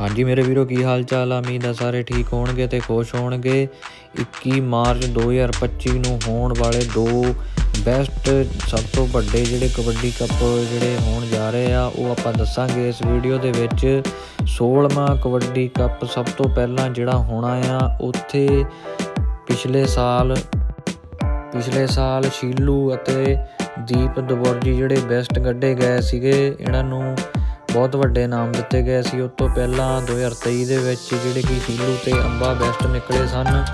ਹਾਂਜੀ ਮੇਰੇ ਵੀਰੋ, ਕੀ ਹਾਲ ਚਾਲ ਆ? ਉਮੀਦ ਆ ਸਾਰੇ ਠੀਕ ਹੋਣਗੇ ਤੇ ਖੁਸ਼ ਹੋਣਗੇ। 21 ਮਾਰਚ 2025 ਨੂੰ ਹੋਣ ਵਾਲੇ ਦੋ ਬੈਸਟ, ਸਭ ਤੋਂ ਵੱਡੇ ਜਿਹੜੇ ਕਬੱਡੀ ਕੱਪ ਜਿਹੜੇ ਹੋਣ ਜਾ ਰਹੇ ਆ, ਉਹ ਆਪਾਂ ਦੱਸਾਂਗੇ ਇਸ ਵੀਡੀਓ ਦੇ ਵਿੱਚ। 16ਵਾਂ ਕਬੱਡੀ ਕੱਪ ਸਭ ਤੋਂ ਪਹਿਲਾਂ ਜਿਹੜਾ ਹੋਣਾ ਆ, ਉੱਥੇ ਪਿਛਲੇ ਸਾਲ ਪਿਛਲੇ ਸਾਲ ਸ਼ੀਲੂ ਅਤੇ ਦੀਪ ਦਵਰਜੀ ਜਿਹੜੇ ਬੈਸਟ ਗੱਡੇ ਗਏ ਸੀਗੇ, ਇਹਨਾਂ ਨੂੰ ਬਹੁਤ ਵੱਡੇ ਨਾਮ ਦਿੱਤੇ ਗਏ ਸੀ। ਉਸ ਤੋਂ ਪਹਿਲਾਂ 2023 ਦੇ ਵਿੱਚ ਜਿਹੜੇ ਕਿ ਸ਼ੀਲੂ ਤੇ ਅੰਬਾ ਬੈਸਟ ਨਿਕਲੇ ਸਨ,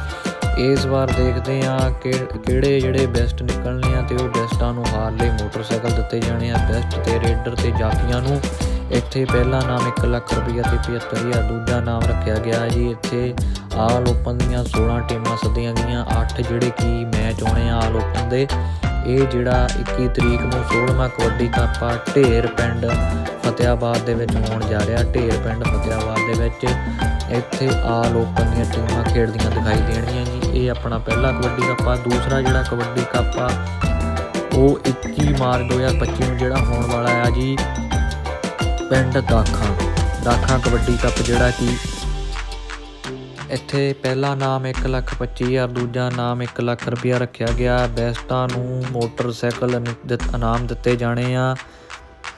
ਇਸ ਵਾਰ ਦੇਖਦੇ ਆ ਕਿ ਕਿਹੜੇ ਜਿਹੜੇ ਬੈਸਟ ਨਿਕਲਣੇ ਆ ਤੇ ਉਹ ਬੈਸਟਾਂ ਨੂੰ ਹਾਰਲੇ ਮੋਟਰਸਾਈਕਲ ਦਿੱਤੇ ਜਾਣੇ ਆ। ਬੈਸਟ ਤੇ ਰੇਡਰ ਤੇ ਜਾਕੀਆਂ ਨੂੰ ਇੱਥੇ ਪਹਿਲਾ ਨਾਮ 1 ਲੱਖ ਰੁਪਈਆ ਤੇ 75000 ਦੂਜਾ ਨਾਮ ਰੱਖਿਆ ਗਿਆ ਜੀ। ਇੱਥੇ ਆਲ ਓਪਨ ਦੀਆਂ 16 ਟੀਮਾਂ ਸੱਦੀਆਂ ਗਈਆਂ 8 ਜਿਹੜੇ ਕਿ ਮੈਚ ਹੋਣੇ ਆ ਆਲ ਓਪਨ ਦੇ। ਇਹ ਜਿਹੜਾ 21 ਤਰੀਕ ਨੂੰ 16ਵਾਂ ਕਬੱਡੀ ਕੱਪ ਆ, ਢੇਰ ਪਿੰਡ ਫਤਿਆਬਾਦ ਦੇ ਵਿੱਚ ਹੋਣ ਜਾ ਰਿਹਾ। ਢੇਰ ਪਿੰਡ ਫਤਿਆਬਾਦ ਦੇ ਵਿੱਚ ਇੱਥੇ ਆਲ ਓਪਨ ਦੀਆਂ ਟੀਮਾਂ ਖੇਡਦੀਆਂ ਦਿਖਾਈ ਦੇਣਗੀਆਂ ਜੀ। ਇਹ ਆਪਣਾ ਪਹਿਲਾ ਕਬੱਡੀ ਕੱਪ ਆ। ਦੂਸਰਾ ਜਿਹੜਾ ਕਬੱਡੀ ਕੱਪ ਆ, ਉਹ 21 ਮਾਰਚ 2025 ਨੂੰ ਜਿਹੜਾ ਹੋਣ ਵਾਲਾ ਆ ਜੀ, ਪਿੰਡ ਦਾਖਾਂ। ਦਾਖਾਂ ਕਬੱਡੀ ਕੱਪ ਜਿਹੜਾ ਕਿ ਇੱਥੇ ਪਹਿਲਾ ਨਾਮ 125000 ਦੂਜਾ ਨਾਮ 1 ਲੱਖ ਰੁਪਇਆ ਰੱਖਿਆ ਗਿਆ। ਬੈਸਟਾਂ ਨੂੰ ਮੋਟਰਸਾਈਕਲ ਇਨਾਮ ਦਿੱਤੇ ਜਾਣੇ ਆ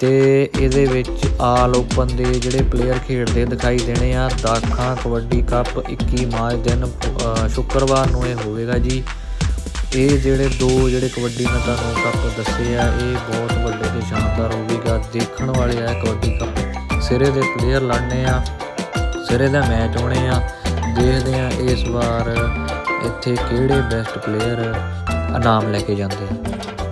ਤੇ ਇਹਦੇ ਵਿੱਚ ਆਲ ਓਪਨ ਦੇ ਜਿਹੜੇ ਪਲੇਅਰ ਖੇਡਦੇ ਦਿਖਾਈ ਦੇਣੇ ਆ। ਦਾਖਾਂ, ਕਬੱਡੀ ਕੱਪ 21 ਮਾਰਚ ਦਿਨ ਸ਼ੁੱਕਰਵਾਰ ਨੂੰ ਇਹ ਹੋਵੇਗਾ ਜੀ। ਇਹ ਜਿਹੜੇ ਦੋ ਜਿਹੜੇ ਕਬੱਡੀ ਮੈਂ ਤੁਹਾਨੂੰ ਕੱਪ ਦੱਸੇ ਆ, ਇਹ ਬਹੁਤ ਵੱਡੇ ਤੇ ਸ਼ਾਨਦਾਰ ਹੋਵੇਗਾ ਦੇਖਣ ਵਾਲੇ ਆ ਕਬੱਡੀ ਕੱਪ। ਸਿਰੇ ਦੇ ਪਲੇਅਰ ਲੜਨੇ ਆ, ਸਿਰੇ ਦਾ ਮੈਚ ਹੋਣੇ ਆ। ਦੇਖਦੇ ਹਾਂ ਇਸ ਵਾਰ ਇੱਥੇ ਕਿਹੜੇ ਬੈਸਟ ਪਲੇਅਰ ਇਨਾਮ ਲੈ ਕੇ ਜਾਂਦੇ ਆ।